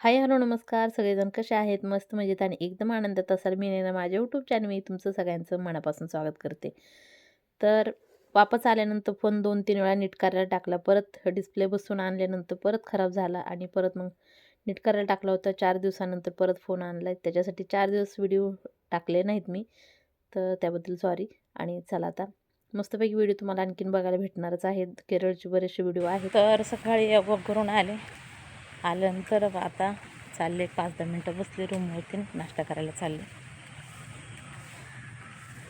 Hi hello नमस्कार. सगळेजण कसे आहेत? मस्त मजेत आणि एकदम आनंदात असाल. मी नेना माझ्या यूट्यूब चॅनल मी तुमचं सगळ्यांचं मनापासून स्वागत करते. तर वापस आल्यानंतर फोन दोन तीन वेळा नीट करायला टाकला. परत डिस्प्ले बसून आणल्यानंतर परत खराब झाला आणि परत मग नीट करायला टाकला होता. चार दिवसानंतर परत फोन आणला आहे त्याच्यासाठी चार दिवस व्हिडिओ टाकले नाहीत मी. तर त्याबद्दल सॉरी आणि चला आता. मस्तपैकी व्हिडिओ तुम्हाला आणखीन बघायला भेटणारच आहेत. केरळचे बरेचसे व्हिडिओ आहेत. तर सकाळी वॉक करून आले. आल्यानंतर आता चालले एक पाच दहा मिनटं बसले रूमवरती नाश्ता करायला चालले.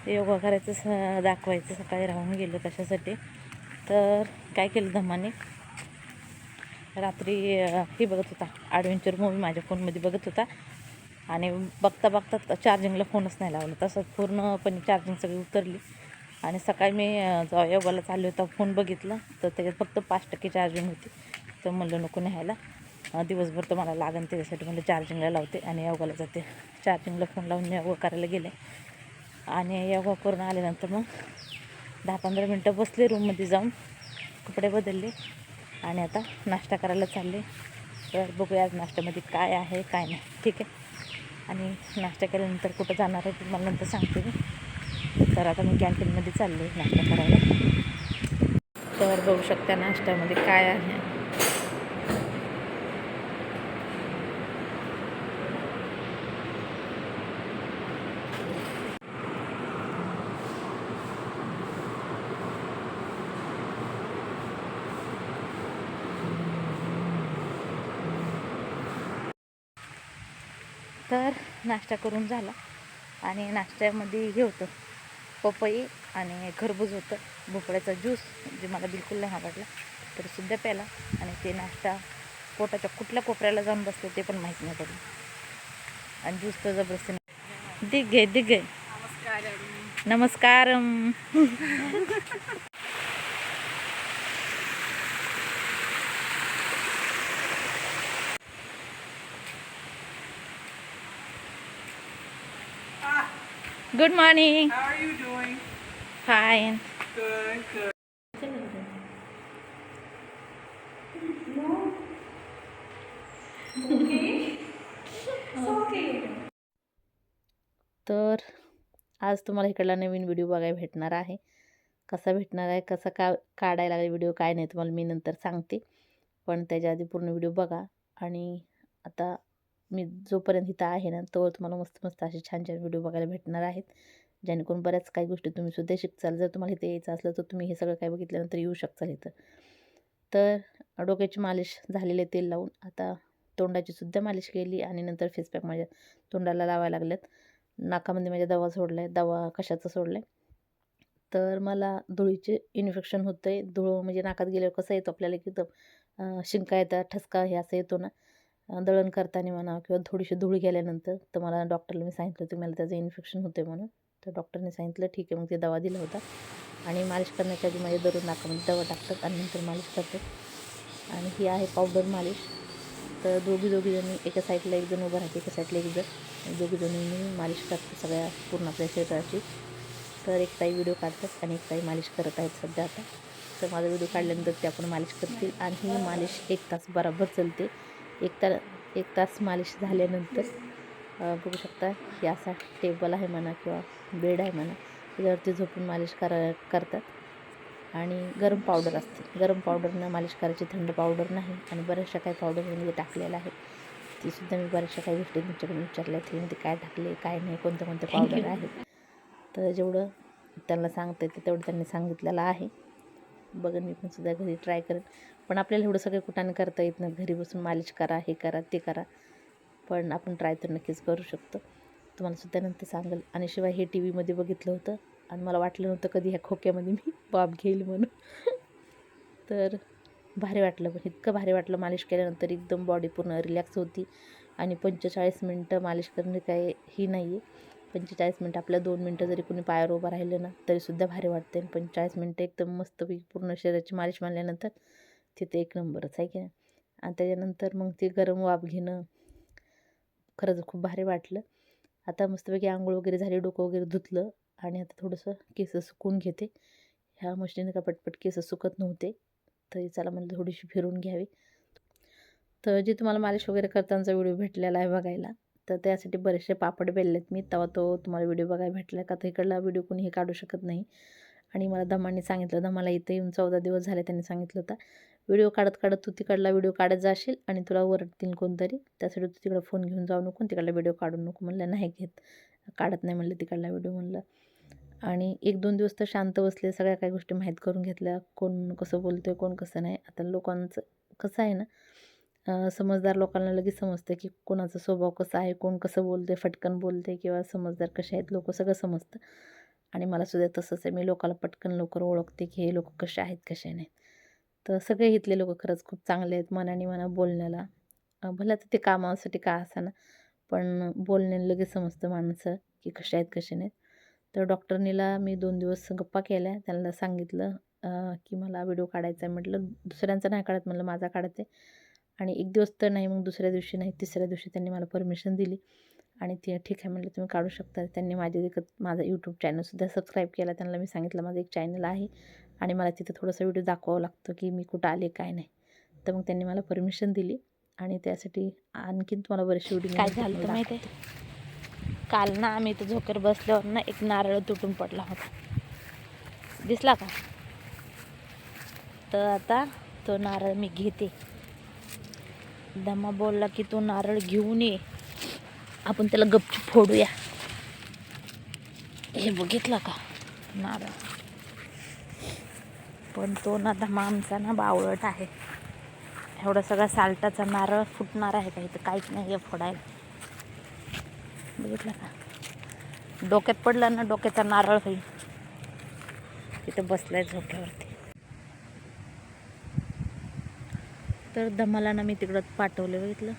योगा करायचं स दाखवायचं सकाळी राहून गेलं कशासाठी. तर काय केलं धमाने? रात्री हे बघत होता. ॲडव्हेंचर मूवी माझ्या फोनमध्ये बघत होता. आणि बघता बघता चार्जिंगला फोनच नाही लावला. तसं पूर्णपणे चार्जिंग सगळी उतरली. आणि सकाळी मी जेव्हा योगाला चालले होता फोन बघितला. तर त्याच्यात फक्त पाच टक्के चार्जिंग होती. तर म्हणलं नको न्यायला. दिवसभर तर मला लागेल त्याच्यासाठी. म्हणलं चार्जिंगला लावते आणि योगाला जाते. चार्जिंगला फोन लावून योगा करायला गेले. आणि योगा करून आल्यानंतर मग दहा पंधरा मिनटं बसले रूममध्ये जाऊन. कपडे बदलले. आणि आता नाश्ता करायला चालले. तर बघूया आज नाश्त्यामध्ये काय आहे काय नाही. ठीक आहे? आणि नाश्ता केल्यानंतर कुठं जाणार आहे ते मला नंतर सांगते मी. तर आता मी कॅन्टीनमध्ये चालले नाश्ता करायला. तर बघू शकता नाश्त्यामध्ये काय आहे. तर नाश्ता करून झाला. आणि नाश्त्यामध्ये हे होतं. पपई आणि खरबूज होतं. भोपळ्याचा ज्यूस जे मला बिलकुल नाही आवडला. तर सुद्धा प्याला. आणि ते नाश्ता पोटाच्या कुठल्या कोपऱ्याला जाऊन बसले ते पण माहीत नाही पडलं. आणि ज्यूस तर जबरदस्ती आहे दिग आहे नमस्कार. Good morning How are you doing? Fine Good, good. तर आज तुम्हाला इकडला नवीन व्हिडिओ बघायला भेटणार आहे. कसा भेटणार आहे? कसा का काढायला लागला व्हिडिओ काय नाही तुम्हाला मी नंतर सांगते. पण त्याच्या आधी पूर्ण व्हिडिओ बघा. आणि आता मी जोपर्यंत इथं आहे ना तोवर तुम्हाला मस्त मस्त असे छान छान व्हिडिओ बघायला भेटणार आहेत. जेणेकरून बऱ्याच काही गोष्टी तुम्ही सुद्धा शिकचाल. जर तुम्हाला इथे यायचं असलं तर तुम्ही हे सगळं काय बघितल्यानंतर येऊ शकचाल इथं. तर डोक्याची मालिश झालेले तेल लावून. आता तोंडाची सुद्धा मालिश केली आणि नंतर फेसपॅक माझ्या तोंडाला लावायला लागल्यात. नाकामध्ये माझ्या दवा सोडला आहे दवा कशाचा सोडला आहे तर मला धुळीचे इन्फेक्शन होतं आहे धुळं म्हणजे नाकात गेल्यावर कसं येतो आपल्याला की एकदम शिंका येतात ठसका हे असं येतो ना. दळण करताना म्हणा किंवा थोडीशी धूळ गेल्यानंतर तर मला डॉक्टरला मी सांगितलं होतं मला त्याचं इन्फेक्शन होतं म्हणून. तर डॉक्टरने सांगितलं ठीक आहे. मग ते दवा दिला होता. आणि मालिश करण्याच्या आधी माझ्या दररोज नाकामध्ये दवा टाकतात आणि नंतर मालिश करतात. आणि ही आहे पावडर मालिश. तर दोघी दोघी जणी एका साईडला एक जण उभं राहते एका साईडला एक जण. दोघी मालिश करते सगळ्या पूर्ण आपल्या शरीराची. तर एक ताई व्हिडिओ काढतात आणि एक ताई मालिश करत आहेत सध्या आता. तर माझा व्हिडिओ काढल्यानंतर ते आपण मालिश करतील आणि ही मालिश एक तास बरोबर चालते. एक तास एक तास मालिश झाल्यानंतर बघू शकता हे असा टेबल आहे म्हणा किंवा बेड आहे म्हणा त्याच्यावरती झोपून मालिश करा करतात. आणि गरम पावडर असते. गरम पावडरनं मालिश करायची थंड पावडर नाही आणि बऱ्याचशा काही पावडर मी टाकलेलं आहे ती सुद्धा मी बऱ्याचशा काही गोष्टी तुमच्याकडून विचारल्या मध्ये काय टाकले काय नाही कोणते कोणते पावडर आहेत. तर जेवढं त्यांना सांगता येते तेवढं त्यांनी सांगितलेलं आहे. बघन मी पण सुद्धा घरी ट्राय करेन. पण आपल्याला एवढं सगळं कुठाने करता येत नाही. घरी बसून मालिश करा हे करा ते करा. पण आपण ट्राय तर नक्कीच करू शकतो. तुम्हाला सुद्धा नंतर सांगेल. आणि शिवाय हे टी व्हीमध्ये बघितलं होतं आणि मला वाटलं नव्हतं कधी ह्या खोक्यामध्ये मी बाप घेईल म्हणून. तर भारी वाटलं पण इतकं भारी वाटलं मालिश केल्यानंतर एकदम बॉडी पूर्ण रिलॅक्स होती. आणि पंचेचाळीस मिनटं मालिश करणे काय ही नाही आहे पंचेचाळीस मिनटं आपल्या दोन मिनटं जरी कोणी पायावर उभं राहिलं ना तरीसुद्धा भारी वाटते आणि पंचेचाळीस मिनटं एकदम मस्तपैकी पूर्ण शरीराची मालिश मारल्यानंतर तिथे एक नंबरच आहे की नाही. आणि त्याच्यानंतर मग ते गरम वाफ घेणं खरंच खूप भारी वाटलं. आता मस्तपैकी आंघोळ वगैरे झाली डोकं वगैरे धुतलं आणि आता थोडंसं केस सुकून घेते. ह्या मशीने का पटपट केस सुकत नव्हते तरी चला म्हणलं थोडीशी फिरून घ्यावी. तर जे तुम्हाला मालिश वगैरे करतानाचा व्हिडिओ भेटलेला आहे बघायला तर त्यासाठी बरेचसे पापड बेललेत मी. तेव्हा तो तुम्हाला व्हिडिओ बघायला भेटला का तर इकडला व्हिडिओ कोणीही काढू शकत नाही. आणि मला धमांनी सांगितलं दमाला इथं येऊन चौदा दिवस झाले त्यांनी सांगितलं होतं. व्हिडिओ काढत काढत तू तिकडला व्हिडिओ काढत जाशील आणि तुला ओरडतील कोणतरी. त्यासाठी तू तिकडं फोन घेऊन जाऊ नको तिकडला व्हिडिओ काढू नको म्हणलं. नाही घेत. काढत नाही म्हणलं तिकडला व्हिडिओ म्हणलं. आणि एक दोन दिवस तर शांत बसले. सगळ्या काही गोष्टी माहीत करून घेतल्या. कोण कसं बोलतोय कोण कसं नाही. आता लोकांचं कसं आहे ना समजदार लोकांना लगेच समजतं की कोणाचा स्वभाव कसा आहे कोण कसं बोलते फटकन बोलते किंवा समजदार कसे आहेत लोक सगळं समजतं. आणि मला सुद्धा तसंच आहे. मी लोकाला पटकन लवकर ओळखते की हे लोक कसे आहेत कसे नाहीत. तर सगळे इथले लोक खरंच खूप चांगले आहेत मनाने मना बोलण्याला. भला तर ते कामासाठी का असाना पण बोलण्याने लगेच समजतं माणसं की कसे आहेत कसे नाहीत. तर डॉक्टरनीला मी दोन दिवस गप्पा केल्या. त्यांना सांगितलं की मला व्हिडिओ काढायचा आहे म्हटलं. दुसऱ्यांचा नाही काढत म्हटलं माझा काढते. आणि एक दिवस तर नाही मग दुसऱ्या दिवशी नाही तिसऱ्या दिवशी त्यांनी मला परमिशन दिली. आणि ते ठीक आहे म्हटलं तुम्ही काढू शकता. त्यांनी माझे देखत माझा यूट्यूब चॅनलसुद्धा सबस्क्राईब केला. त्यांना मी सांगितलं माझं एक चॅनल आहे आणि मला तिथं थोडंसं व्हिडिओ दाखवावं लागतं की मी कुठं आले काय नाही. तर मग त्यांनी मला परमिशन दिली आणि त्यासाठी आणखीन तुम्हाला बरेचसे व्हिडिओ काय झालं होतं माहिती आहे. काल ना आम्ही इथं झोकर बसल्यावर ना एक नारळ तुटून पडला होता. दिसला का? तर आता तो नारळ मी घेते. दमा बोलला की तो नारळ घेऊन ये. आपण त्याला गपचूप फोडूया. हे बघितलं का? नारळ. पण तो ना धमा आमचा ना बावळट आहे. एवढा सगळा साल्टाचा नारळ फुटणार आहे का इथं? काहीच नाही आहे फोडायला. बघितलं का? डोक्यात पडला ना डोक्याचा नारळ होईल. तिथं बसलाय झोक्यावरती. तर धमाला ना मी तिकडं पाठवलं बघितलं?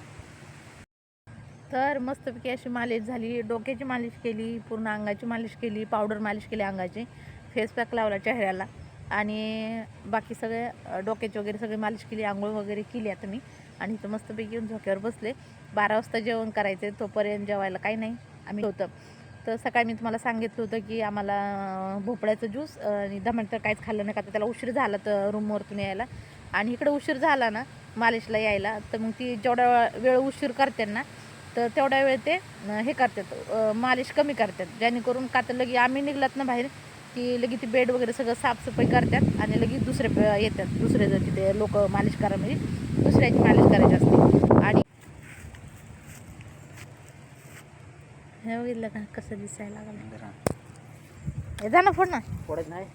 तर मस्तपैकी अशी मालिश झाली. डोक्याची मालिश केली पूर्ण अंगाची मालिश केली पावडर मालिश केली अंगाची. फेस पॅक लावला चेहऱ्याला. आणि बाकी सगळे डोक्याची वगैरे सगळी मालिश केली आंघोळ वगैरे केली आता मी. आणि इथं मस्तपैकी येऊन झोक्यावर बसले. बारा वाजता जेवण करायचं तोपर्यंत जेवायला काही नाही. आम्ही होतं. तर सकाळी मी तुम्हाला सांगितलं होतं की आम्हाला भोपळ्याचं ज्यूस आणि दमण काहीच खाल्लं नाही का तर त्याला उशीर झाला तर रूमवरतून यायला. आणि इकडं उशीर झाला ना मालिशला यायला. तर मग ती जेवढा वेळ उशीर करते ना तर तेवढ्या वेळ ते हे करतात मालिश कमी करतात. जेणेकरून का तर लगे आम्ही निघलात ना बाहेर की लगे ती बेड वगैरे सगळं साफसफाई करतात आणि लगेच दुसरे येतात. दुसरे जर तिथे लोक मालिश करा म्हणजे दुसऱ्याची मालिश करायची असते. आणि हे बघितलं का कसं दिसायला लागलं? हे जा ना फोड ना नाही.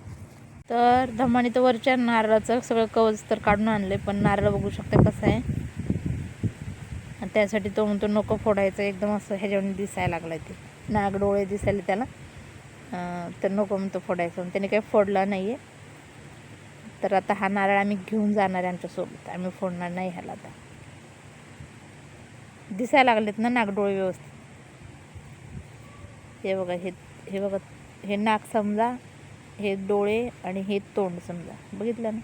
तर धमानी तर वरच्या नारळाचं सगळं कवच तर काढून आणले पण नारळ बघू शकता कसं आहे. त्यासाठी तो म्हणतो नको फोडायचं एकदम असं ह्याच्यावर दिसायला लागलं ते. नाग डोळे दिसायला त्याला. तर नको म्हणतो फोडायचं त्याने काही फोडला नाही आहे तर आता हा नारळ आम्ही घेऊन जाणार आहे आमच्यासोबत. आम्ही फोडणार नाही ह्याला आता. दिसायला लागलेत ना नागडोळे व्यवस्थित? हे बघा हे हे बघा. हे नाक समजा हे डोळे आणि हे तोंड समजा. बघितलं ना?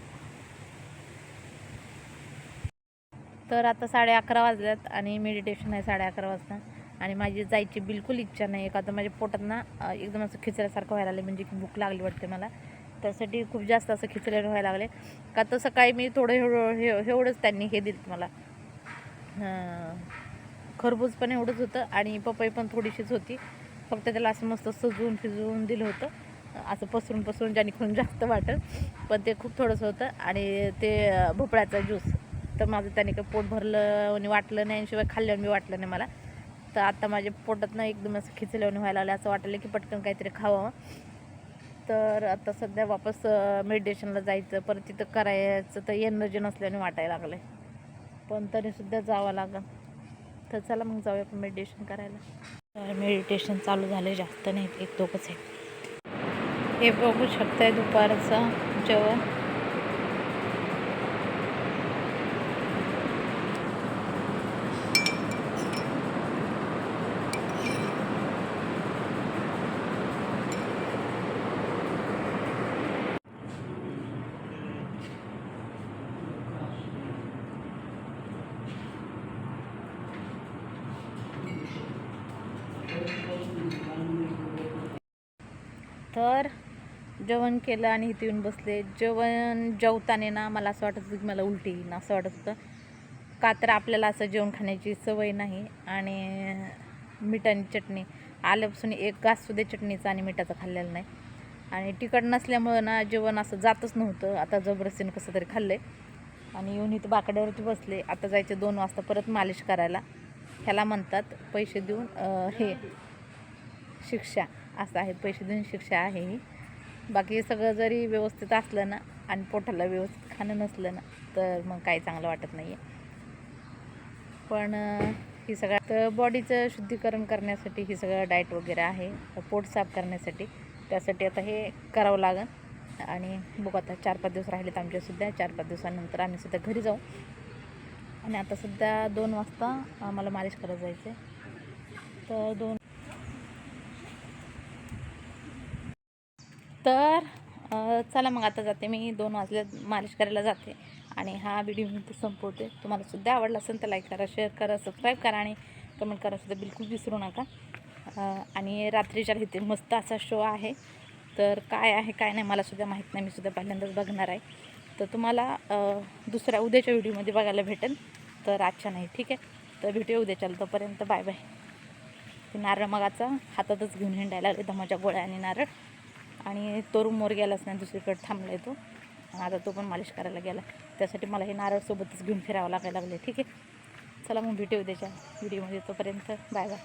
तर आता साडे अकरा वाजल्यात आणि मेडिटेशन आहे साडे अकरा वाजता. आणि माझी जायची बिलकुल इच्छा नाही. का तर माझ्या पोटात ना एकदम असं खिचल्यासारखं व्हायला लागले म्हणजे की भूक लागली वाटते मला. त्यासाठी खूप जास्त असं खिचलेलं व्हायला लागले का तर सकाळी मी थोडं एवढं हे एवढंच त्यांनी हे दिलं मला. खरबूज पण एवढंच होतं आणि पपई पण थोडीशीच होती. फक्त त्याला असं मस्त सजवून फिजवून दिलं होतं. असं पसरून पसरून जेणेकरून जास्त वाटत. पण ते खूप थोडंसं होतं आणि ते भोपळ्याचा ज्यूस. तर माझं त्याने काही पोट भरलं आणि वाटलं नाही आणि शिवाय खाल्ल्यावर मी वाटलं नाही मला. तर आता माझ्या पोटात ना एकदम असं खिचल्यावर व्हायला लागलं असं वाटलं की पटकन काहीतरी खावं. तर आता सध्या वापस मेडिटेशनला जायचं परत तिथं करायचं तर एनर्जी नसल्याने वाटायला लागलं आहे पण तरीसुद्धा जावं लागेल. तर चला मग जाऊया आपण मेडिटेशन करायला. तर मेडिटेशन चालू झाले जास्त नाही एक दोघंच आहे हे बघू शकताय दुपारचं जेवण. तर जेवण केलं आणि इथे येऊन बसले. जेवण जेवताना ना मला असं वाटत होतं की मला उलटी येईन असं वाटत होतं. का तर आपल्याला असं जेवण खाण्याची सवय नाही आणि मिठाची चटणी आल्यापासून एक घास सुद्धा चटणीचा आणि मिठाचा खाल्लेला नाही. आणि तिखट नसल्यामुळं ना जेवण असं जातच नव्हतं. आता जबरदस्तीनं कसं तरी खाल्लं आहे आणि येऊन इथं बाकड्यावरती बसले. आता जायचे दोन वाजता परत मालिश करायला. ह्याला म्हणतात पैसे देऊन हे शिक्षा. असं आहे पैसे देऊन शिक्षा आहे ही. बाकी सगळं जरी व्यवस्थित असलं ना आणि पोटाला व्यवस्थित खाणं नसलं ना तर मग काही चांगलं वाटत नाही आहे पण ही सगळं तर बॉडीचं शुद्धीकरण करण्यासाठी ही सगळं डाएट वगैरे आहे पोट साफ करण्यासाठी. त्यासाठी आता हे करावं लागेल आणि बघू आता चार पाच दिवस राहिलेत आमच्यासुद्धा चार पाच दिवसानंतर आम्ही सुद्धा घरी जाऊ. आणि आता सध्या दोन वाजता आम्हाला मालिश करायला जायचं आहे तर दोन तर चला मग आता जाते मी. दोन वाजले मालिश करायला जाते. आणि हा व्हिडिओ मी इथे संपवते. तुम्हाला सुद्धा आवडला असेल तर लाईक करा शेअर करा सबस्क्राईब करा आणि कमेंट करासुद्धा बिलकुल विसरू नका. आणि रात्रीच्या इथे मस्त असा शो आहे. तर काय आहे काय नाही मलासुद्धा माहीत नाही. मी सुद्धा पहिल्यांदाच बघणार आहे. तर तुम्हाला दुसऱ्या उद्याच्या व्हिडिओमध्ये बघायला भेटेल. तर आजच्या नाही ठीक आहे? तर भेटूया उद्याच्या तोपर्यंत बाय बाय ते नारळ मगाचा हातातच घेऊन हिंडायला लागले धमाच्या गोळ्या आणि नारळ. आणि तो रूमवर गेलाच नाही दुसरीकडे थांबला आहे तो आता तो पण मालिश करायला गेला. त्यासाठी मला हे नारळसोबतच घेऊन फिरावं लागायला लागले ठीक आहे? चला मग भेटू त्याच्या व्हिडिओमध्ये तोपर्यंत बाय बाय.